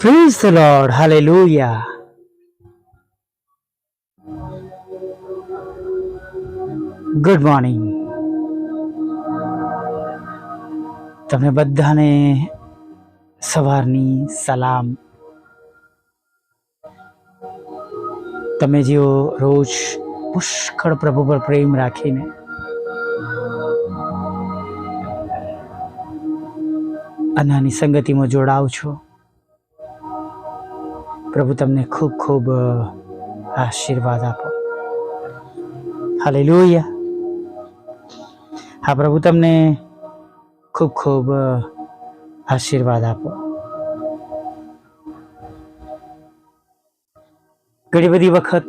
Praise the Lord. Hallelujah. Good morning તમને બધાને સવારની સલામ તમે જેઓ રોજ પુષ્કળ પ્રભુ પર પ્રેમ રાખીને અનાની સંગતિમાં જોડાવ છો પ્રભુ તમને ખૂબ ખૂબ આશીર્વાદ આપો. હાલેલુયા. હા, પ્રભુ તમને ખૂબ ખૂબ આશીર્વાદ આપો. ઘણી બધી વખત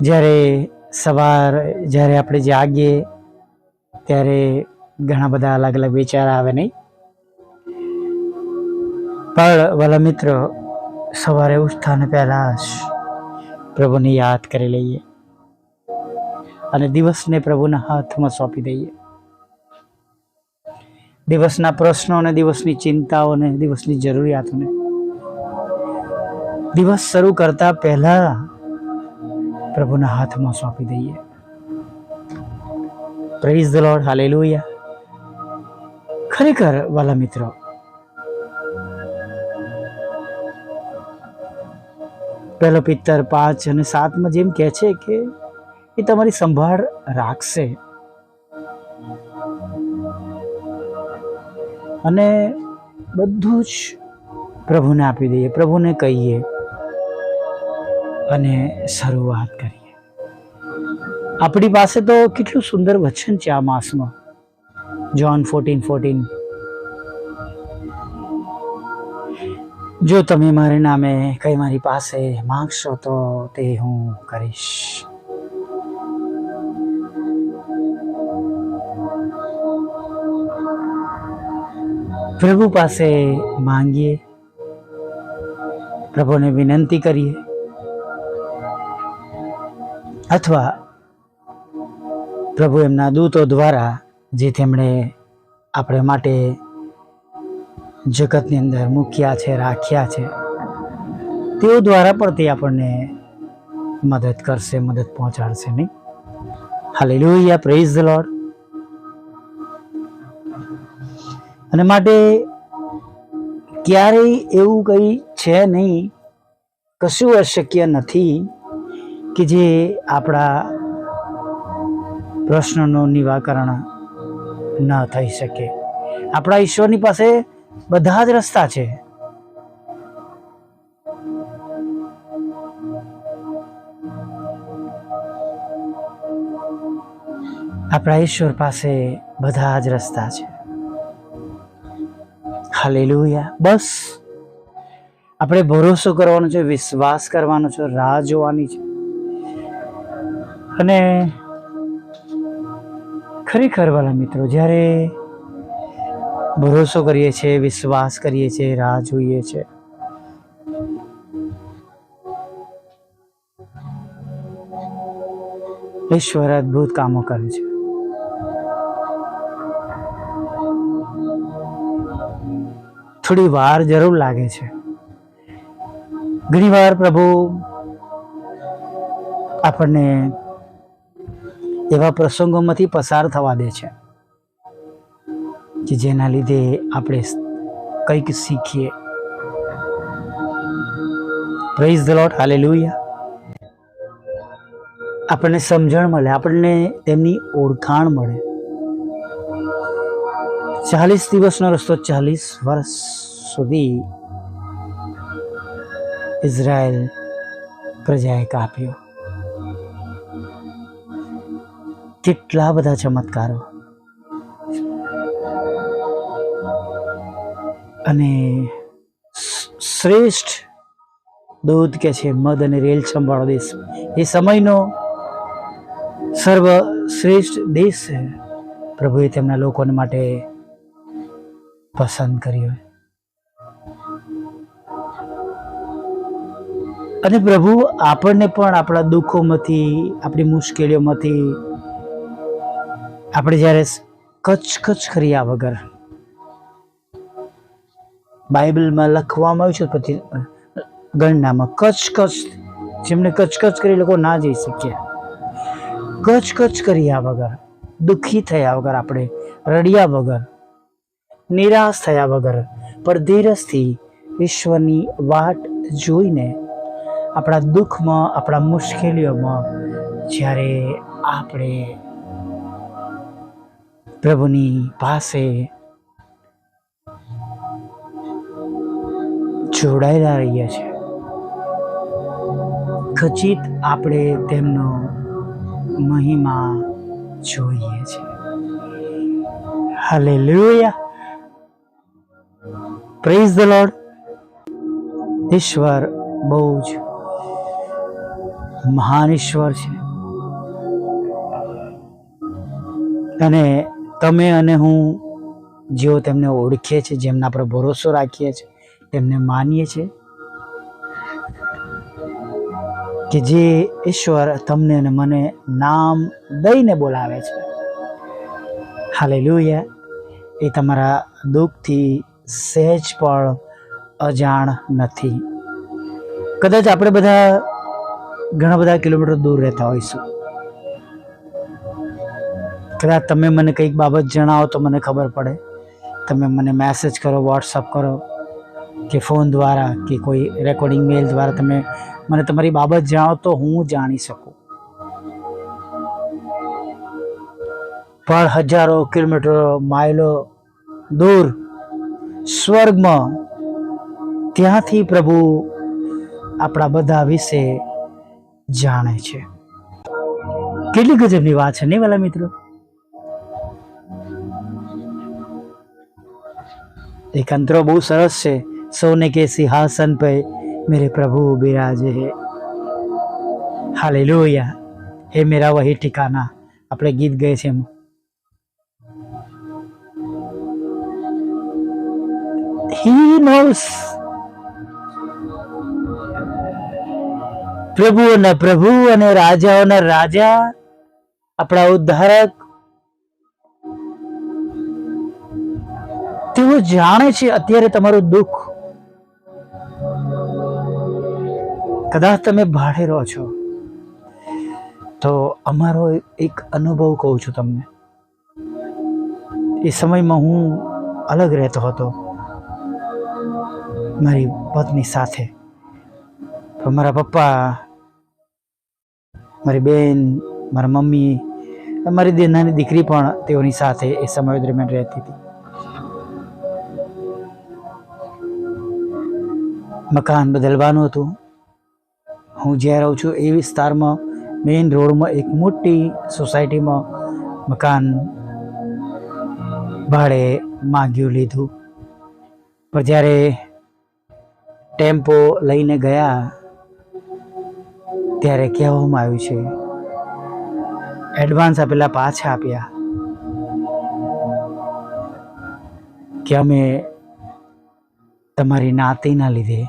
જ્યારે સવાર, જ્યારે આપણે જાગીએ, ત્યારે ઘણા બધા અલગ અલગ વિચાર આવે નહીં? પણ વાલા મિત્રો, સવારે ઉઠતાને પહેલા જ પ્રભુને યાદ કરી લઈએ અને દિવસને પ્રભુના હાથમાં સોંપી દઈએ. દિવસના પ્રશ્નો અને દિવસની ચિંતાઓને દિવસની જરૂરિયાતોને. દિવસ શરૂ કરતા પહેલા પ્રભુના હાથમાં સોંપી દઈએ. પ્રેઝ ધ લોર્ડ હાલેલુયા ખરેખર, વાલા મિત્રો પહેલો પિત્તર પાંચ અને સાતમાં જેમ કહે છે કે એ તમારી સંભાળ રાખશે. અને બધું જ પ્રભુને આપી દઈએ, પ્રભુને કહીએ અને શરૂઆત કરીએ. આપણી પાસે તો કેટલું સુંદર વચન છે આ માસમાં. જોન ફોર્ટીન ફોર્ટીન જો તમે મારે નામે કઈ મારી પાસે માંગશો તો તે હું કરીશ. પ્રભુ પાસે માંગીએ. પ્રભુને વિનંતી કરીએ. અથવા પ્રભુ એમના દૂતો દ્વારા જે તેમણે આપણે માટે જગતની અંદર મૂક્યા છે, રાખ્યા છે. તેઓ દ્વારા પણ તે આપણને મદદ કરશે, મદદ પહોંચાડશે, નહીં? હાલેલુયા પ્રેઝ ધ લોર્ડ અને માટે ક્યારેય એવું કંઈ છે નહીં, કશું અશક્ય નથી કે જે આપણા પ્રશ્નનું નિવાકરણ ન થઈ શકે. આપણા ઈશ્વરની પાસે બધા જ રસ્તા છે. આપણા ઈશ્વર પાસે બધા જ રસ્તા છે. હાલેલુયા. બસ. આપણે ભરોસો કરવાનો છે, વિશ્વાસ કરવાનો છે, રાહ જોવાની છે. અને ખરેખર વાલા મિત્રો, જ્યારે ભરોસો કરીએ છીએ, વિશ્વાસ કરીએ છીએ, રાહ જોઈએ છે ઈશ્વર અદ્ભુત કામો કરે છે. થોડી વાર જરૂર લાગે છે. ઘણી વાર પ્રભુ આપણને એવા પ્રસંગોમાંથી પસાર થવા દે છે. કે જેના લીધે આપણે કંઈક શીખીએ. પ્રેઝ ધ લોટ હાલેલુયા આપણને સમજણ મળે, આપણને તેમની ઓળખાણ મળે. ચાલીસ દિવસનો રસ્તો, ચાલીસ વર્ષ સુધી ઇઝરાયલ પ્રજાએ કાપ્યો. કેટલા બધા ચમત્કારો. અને શ્રેષ્ઠ દૂધ કે છે, મધ અને રેલ સંભાળો દેશ. એ સમયનો સર્વ શ્રેષ્ઠ દેશ છે. પ્રભુએ તેમના લોકોને માટે પસંદ કર્યો અને પ્રભુ, આપણને પણ આપણા દુઃખોમાંથી, આપણી મુશ્કેલીઓમાંથી, આપણે જ્યારે કચકચ કર્યા વગર બાઇબલમાં લખવામાં આવ્યું છે પછી ગણનામાં કચકચ, જેમને કચકચ કરી લોકો ના જઈ શક્યા કચકચ કર્યા વગર, દુઃખી થયા વગર આપણે રડ્યા વગર, નિરાશ થયા વગર પણ ધીરજથી ઈશ્વરની વાટ જોઈને આપણા દુઃખમાં, આપણા મુશ્કેલીઓમાં જ્યારે આપણે પ્રભુની પાસે જોડાયેલા રહીએ છીએ. ખચિત આપણે તેમનો મહિમા જોઈએ છે હાલેલુયા. પ્રેઝ ધ લોર્ડ ઈશ્વર બહુ જ મહાન ઈશ્વર છે. અને તમે અને હું જેઓ તેમને ઓળખીએ છીએ, જેમના પર ભરોસો રાખીએ છીએ તેમને માનીએ છીએ કે જે ઈશ્વર તમને અને મને નામ દઈને બોલાવે છે. હાલેલુયા. એ તમારા દુઃખથી સહેજ પણ અજાણ નથી. કદાચ આપણે બધા ઘણા બધા કિલોમીટર દૂર રહેતા હોઈશું. કદાચ તમે મને કંઈક બાબત જણાવો તો મને ખબર પડે. તમે મને મેસેજ કરો વોટ્સઅપ કરો. કે ફોન દ્વારા કે કોઈ રેકોર્ડિંગ મેલ દ્વારા તમે મને તમારી બાબત જણાવો તો હું જાણી શકું. પણ હજારો કિલોમીટરો માઇલો દૂર સ્વર્ગમાં ત્યાંથી પ્રભુ આપણા બધા વિશે જાણે છે. કેટલી ગજબની વાત છે નહીં વાલા મિત્રો? એક અંતરો બહુ સરસ છે. सोने के सिंहासन पर मेरे प्रभु बिराजे है। हाले लोहिया हे मेरा वही ठिकाना આપણે ગીત ગયે છે એમાં હી પ્રભુ અને રાજાઓના રાજા આપણા ઉદ્ધારક તેઓ જાણે છે, અત્યારે તમારું દુઃખ કદાચ તમે ભાડે રહો છો. તો અમારો એક અનુભવ કહું છું તમને. એ સમયમાં હું અલગ રહેતો હતો. મારી પત્ની સાથે. તો મારા પપ્પા, મારી બેન, મારા મમ્મી, મારી નાની દીકરી પણ તેઓની સાથે એ સમય દરમિયાન રહેતી હતી. મકાન બદલવાનું હતું. હું જ્યાં રહું છું એ વિસ્તારમાં મેઇન રોડમાં એક મોટી સોસાયટીમાં મકાન ભાડે માંગ્યું લીધું. પણ જ્યારે ટેમ્પો લઈને ગયા, ત્યારે કહેવામાં આવ્યું છે એડવાન્સ આપેલા પાછા આપ્યા કે અમે તમારી નાતીના લીધે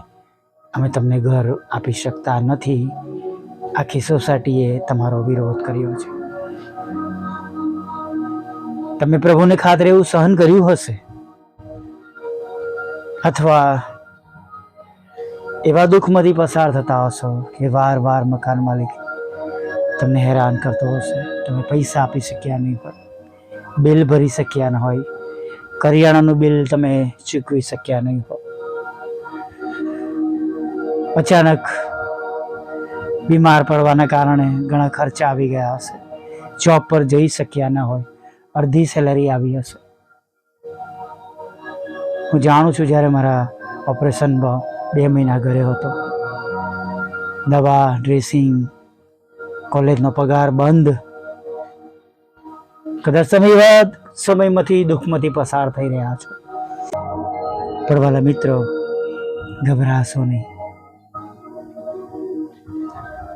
અમે તમને ઘર આપી શકતા નથી. આખી સોસાયટીએ તમારો વિરોધ કર્યો છે. તમે પ્રભુને ખાતર એવું સહન કર્યું હશે? અથવા એવા દુઃખમાંથી પસાર થતા હશો કે વાર વાર મકાન માલિક તમને હેરાન કરતો હશે? તમે પૈસા આપી શક્યા નહીં હોય, બિલ ભરી શક્યા ન હોય, કરિયાણાનું બિલ તમે ચૂકવી શક્યા નહીં હોય. અચાનક બીમાર પડવાના કારણે ઘણા ખર્ચા આવી ગયા હશે. જોબ પર જઈ શક્યા ન હોય. અડધી સેલરી આવી હશે. હું જાણું છું જ્યારે મારા ઓપરેશનમાં બે મહિના ઘરે હતો. દવા ડ્રેસિંગ કોલેજનો પગાર બંધ. કદાચ તમે એવા સમયમાંથી દુઃખમાંથી પસાર થઈ રહ્યા છો. પડવાલા મિત્રો, ગભરાશો નહીં.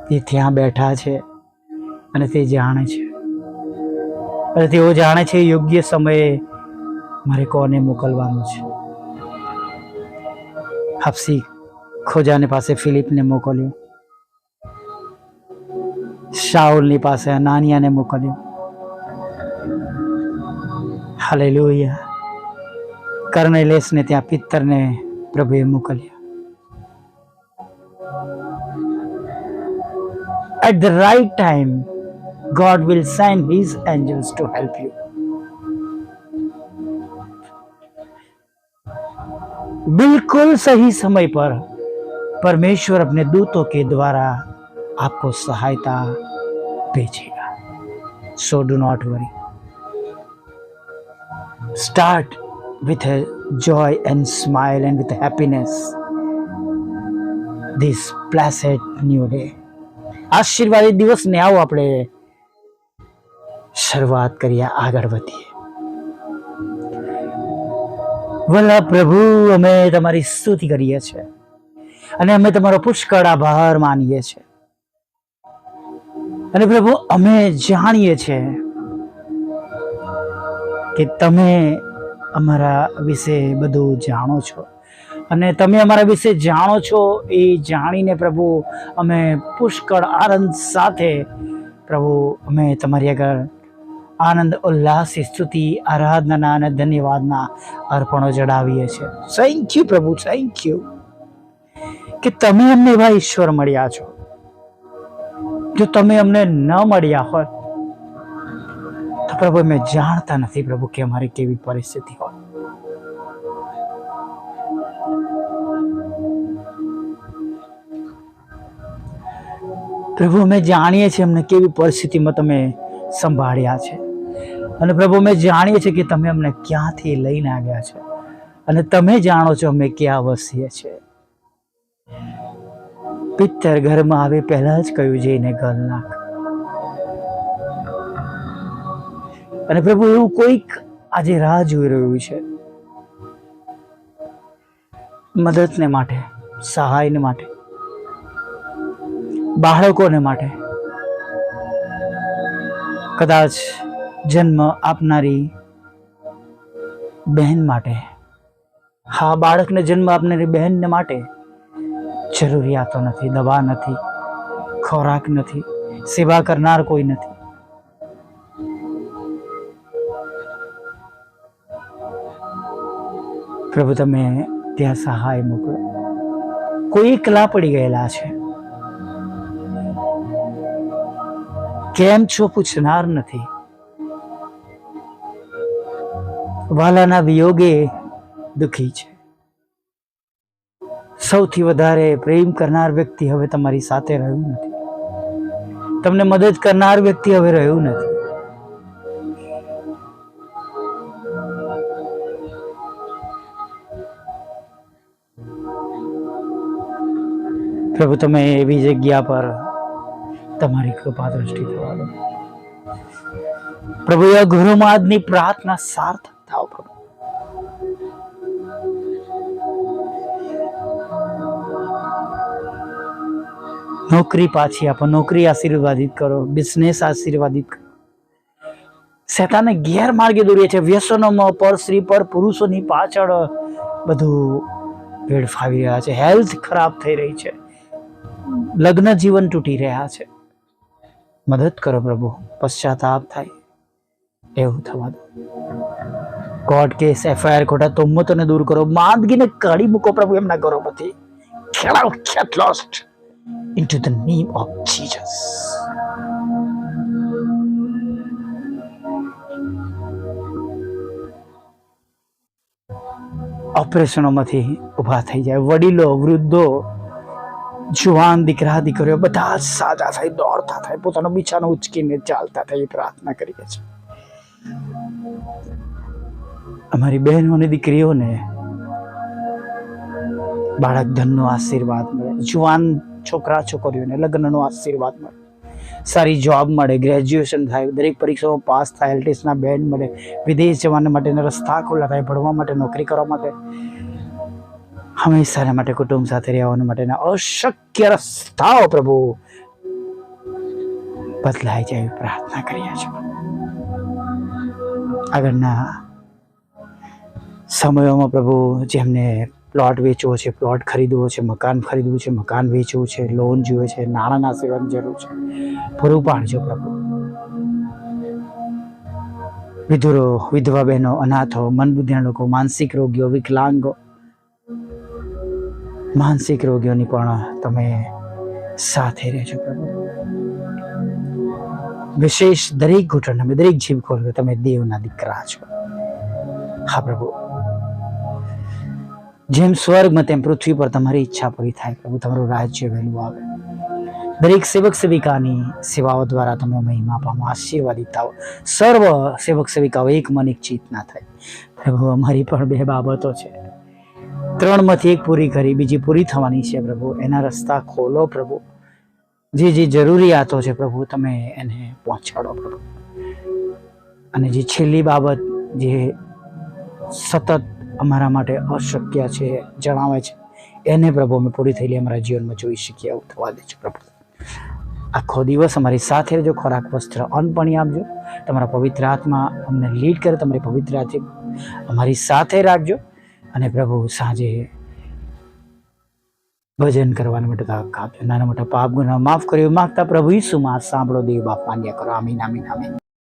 તે ત્યાં બેઠા છે અને તે જાણે છે. અને તેઓ જાણે છે યોગ્ય સમયે મારે કોને મોકલવાનું છે. હાફસી ખોજાની પાસે ફિલિપને મોકલ્યો. શાઉલની પાસે અનાનિયાને મોકલ્યો. હાલેલુયા. કર્નેલેસને ત્યાં પિત્તરને પ્રભુએ મોકલ્યા. At the right time God will send his angels to help you बिल्कुल सही समय पर परमेश्वर अपने दूतों के द्वारा आपको सहायता भेजेगा। So do not worry start with joy and smile and with happiness this blessed new day આશીર્વાદિત દિવસને આવો આપણે શરૂઆત કરીએ આગળ વધીએ. વલ્લા પ્રભુ, અમે તમારી સ્તુતિ કરીએ છીએ અને અમે તમારો પુષ્કળ આભાર માનીએ છીએ. અને પ્રભુ, અમે જાણીએ છીએ કે તમે અમારા વિશે બધું જાણો છો. અને તમે અમારા વિશે જાણો છો એ જાણીને પ્રભુ અમે પુષ્કળ આનંદ સાથે પ્રભુ અમે તમારી આગળ આનંદ ઉલ્લાસ સ્તુતિ, આરાધનાના અને ધન્યવાદના અર્પણો જણાવીએ છીએ. થેન્ક યુ પ્રભુ થેન્ક યુ કે તમે અમને એવા ઈશ્વર મળ્યા છો. જો તમે અમને ન મળ્યા હોત તો પ્રભુ અમે જાણતા નથી પ્રભુ કે અમારી કેવી પરિસ્થિતિ હોય. પ્રભુ, અમે જાણીએ છીએ અમને કેવી પરિસ્થિતિમાં તમે સંભાળ્યા છે. અને પ્રભુ, અમે જાણીએ છીએ કે તમે અમને ક્યાંથી લઈને આવ્યા છે. અને તમે જાણો છો અમે ક્યાં વસીએ છે પિત્તર ઘરમાં આવે પહેલા જ કહ્યું, જઈને ઘર નાખ. અને પ્રભુ, એવું કોઈક આજે રાહ જોઈ રહ્યું છે. મદદને માટે, સહાયને માટે. બાળકોને માટે. કદાચ જન્મ આપનારી બહેન માટે. હા, બાળકને જન્મ આપનારી બહેનને માટે જરૂરિયાતો નથી, દવા નથી, ખોરાક નથી, સેવા કરનાર કોઈ નથી. પ્રભુ, તમે ત્યાં સહાય મોકલો. કોઈ એકલા પડી ગયેલા છે. કેમ છો પૂછનાર નથી. વાલાના વિયોગે દુખી છે. સૌથી વધારે પ્રેમ કરનાર વ્યક્તિ હવે તમારી સાથે રહ્યું નથી. તમને મદદ કરનાર વ્યક્તિ હવે રહ્યું નથી. પ્રભુ, તમે એવી જગ્યા પર તમારી કૃપા દ્રષ્ટિ થવા દો. પ્રભુ એ આજની પ્રાર્થના સાર્થક થાવ પ્રભુ. નોકરી પાછી આપો, નોકરી આશીર્વાદિત કરો બિઝનેસ આશીર્વાદિત કરો. શેતાને ગેરમાર્ગે દોરીએ છે વ્યસનોમાં પર, સ્ત્રી પર, પુરુષોની પાછળ બધું વેડફાવી રહ્યા છે. હેલ્થ ખરાબ થઈ રહી છે. લગ્ન જીવન તૂટી રહ્યા છે. મદદ કરો પ્રભુ. પશ્ચાતાપ થાય. એવું થવા દો કોર્ટ કેસ એફઆઈઆર ખોટા તોમતોને દૂર કરો. માંદગીને કાઢી મૂકો પ્રભુ એમના get out get lost into the name of Jesus. ઓપરેશનોમાંથી ઊભા થઈ જાય. વડીલો, વૃદ્ધો જુવાન દીકરા, દીકરીઓ બધા સાજા થઈ, દોડતા થાય, પોતાનો બિછાનો ઉચકીને ચાલતા થાય એ પ્રાર્થના કરીએ છીએ. અમારી બહેનો અને દીકરીઓને બાળક ધનનો આશીર્વાદ મળે, જુવાન છોકરા, છોકરીઓને લગ્નનો આશીર્વાદ મળે. સારી જોબ મળે, ગ્રેજ્યુએશન થાય, દરેક પરીક્ષાઓ પાસ થાય, એલટીએસના બેન્ડ મળે, વિદેશ જવાના માટેના રસ્તા ખુલ્લા થાય, ભણવા માટે, નોકરી કરવા માટે. હંમેશાના માટે કુટુંબ સાથે રહેવાના માટેના અશક્ય રસ્તાઓ પ્રભુ. બદલાઈ જાય પ્રાર્થના કરીએ છીએ. આગળના સમયોમાં પ્રભુ જેમને પ્લોટ વેચવો છે પ્લોટ ખરીદવો છે, મકાન ખરીદવું છે, મકાન વેચવું છે લોન જોઈએ છે, નાણાંના આશીર્વાદની જરૂર છે, પૂરું પાડજો પ્રભુ. વિધુરો, વિધવા બહેનો, અનાથો, મનબુદ્ધિના લોકો, માનસિક રોગીઓ, વિકલાંગો માનસિક રોગીઓની પણ તમે સાથે રહેજો પ્રભુ. વિશેષ દરેક ઘૂંટણ અમે દરેક જીવ ખોલ્યો તમે દેવના દીકરા છો. હા પ્રભુ. જેમ સ્વર્ગમાં તેમ પૃથ્વી પર તમારી ઈચ્છા પૂરી થાય પ્રભુ, તમારું રાજ્ય વહેલું આવે. દરેક સેવક સેવિકાની સેવાઓ દ્વારા તમે મહિમા પામો આશીર્વાદિત આવો સર્વ સેવક સેવિકાઓ એક મન, એક ચિત ના થાય. પ્રભુ, અમારી પણ બે બાબતો છે. ત્રણમાંથી એક પૂરી કરી, બીજી પૂરી થવાની છે પ્રભુ. એના રસ્તા ખોલો પ્રભુ. જે જે જરૂરિયાતો છે પ્રભુ, તમે એને પહોંચાડો પ્રભુ. અને જે છેલ્લી બાબત, જે સતત અમારા માટે અશક્ય છે, જણાવે છે, એને પ્રભુ અમે પૂરી થયેલી અમારા જીવનમાં જોઈ શકીએ, એવું થવા દેજો પ્રભુ. આખો દિવસ અમારી સાથે રહેજો, ખોરાક, વસ્ત્ર, અન્ન પણ આપજો. તમારા પવિત્ર આત્મા અમને લીડ કરે, તમારી પવિત્ર આત્મા અમારી સાથે રાખજો. અને પ્રભુ સાંજે ભજન કરવાના માટે તક આપજો નાના મોટા પાપ ગુના માફ કર્યો. માગતા પ્રભુ ઈસુમાં સાંભળો દેવ બાપ માન્ય કરો. આમીન આમીન આમીન.